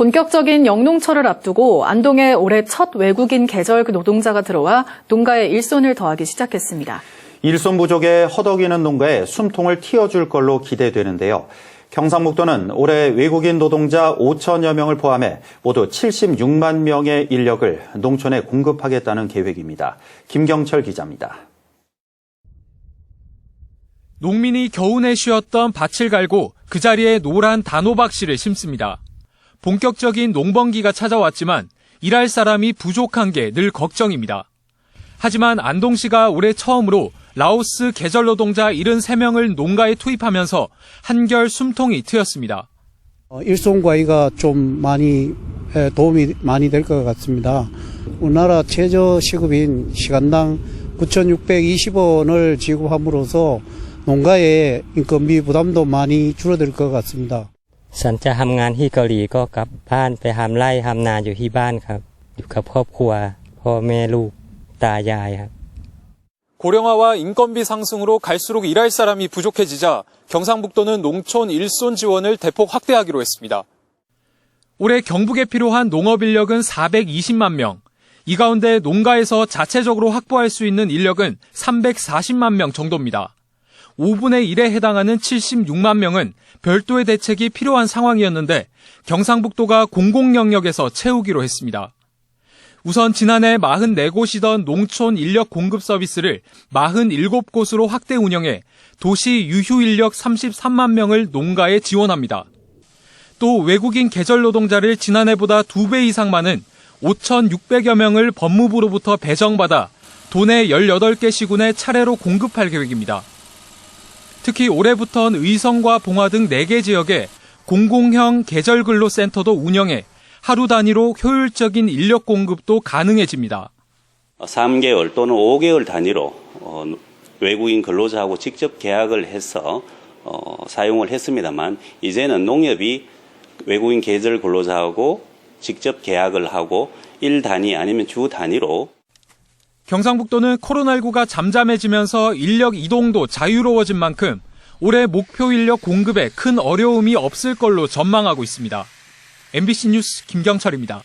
본격적인 영농철을 앞두고 안동에 올해 첫 외국인 계절 노동자가 들어와 농가에 일손을 더하기 시작했습니다. 일손 부족에 허덕이는 농가에 숨통을 틔워줄 걸로 기대되는데요. 경상북도는 올해 외국인 노동자 5천여 명을 포함해 모두 76만 명의 인력을 농촌에 공급하겠다는 계획입니다. 김경철 기자입니다. 농민이 겨우내 쉬었던 밭을 갈고 그 자리에 노란 단호박 씨를 심습니다. 본격적인 농번기가 찾아왔지만 일할 사람이 부족한 게 늘 걱정입니다. 하지만 안동시가 올해 처음으로 라오스 계절 노동자 73명을 농가에 투입하면서 한결 숨통이 트였습니다. 어, 일손과이가 좀 많이 에, 도움이 많이 될 것 같습니다. 우리나라 최저 시급인 시간당 9,620원을 지급함으로써 농가의 인건비 부담도 많이 줄어들 것 같습니다. ฉันจะทำงานที่เกาหลีก็กลับบ้านไปทำไร่ทำนาอยู่ที่บ้านครับ อยู่กับครอบครัวพ่อแม่ลูกตายายครับ 고령화와 인건비 상승으로 갈수록 일할 사람이 부족해지자 경상북도는 농촌 일손 지원을 대폭 확대하기로 했습니다. 올해 경북에 필요한 농업 인력은 420만 명. 이 가운데 농가에서 자체적으로 확보할 수 있는 인력은 340만 명 정도입니다. 5분의 1에 해당하는 76만 명은 별도의 대책이 필요한 상황이었는데 경상북도가 공공 영역에서 채우기로 했습니다. 우선 지난해 44곳이던 농촌 인력 공급 서비스를 47곳으로 확대 운영해 도시 유휴 인력 33만 명을 농가에 지원합니다. 또 외국인 계절 노동자를 지난해보다 2배 이상 많은 5,600여 명을 법무부로부터 배정받아 도내 18개 시군에 차례로 공급할 계획입니다. 특히 올해부터는 의성과 봉화 등 4개 지역에 공공형 계절근로 센터도 운영해 하루 단위로 효율적인 인력 공급도 가능해집니다. 3개월 또는 5개월 단위로 어, 외국인 근로자하고 직접 계약을 해서 어, 사용을 했습니다만 이제는 농협이 외국인 계절 근로자하고 직접 계약을 하고 일 단위 아니면 주 단위로 경상북도는 코로나19가 잠잠해지면서 인력 이동도 자유로워진 만큼 올해 목표 인력 공급에 큰 어려움이 없을 걸로 전망하고 있습니다. MBC 뉴스 김경철입니다.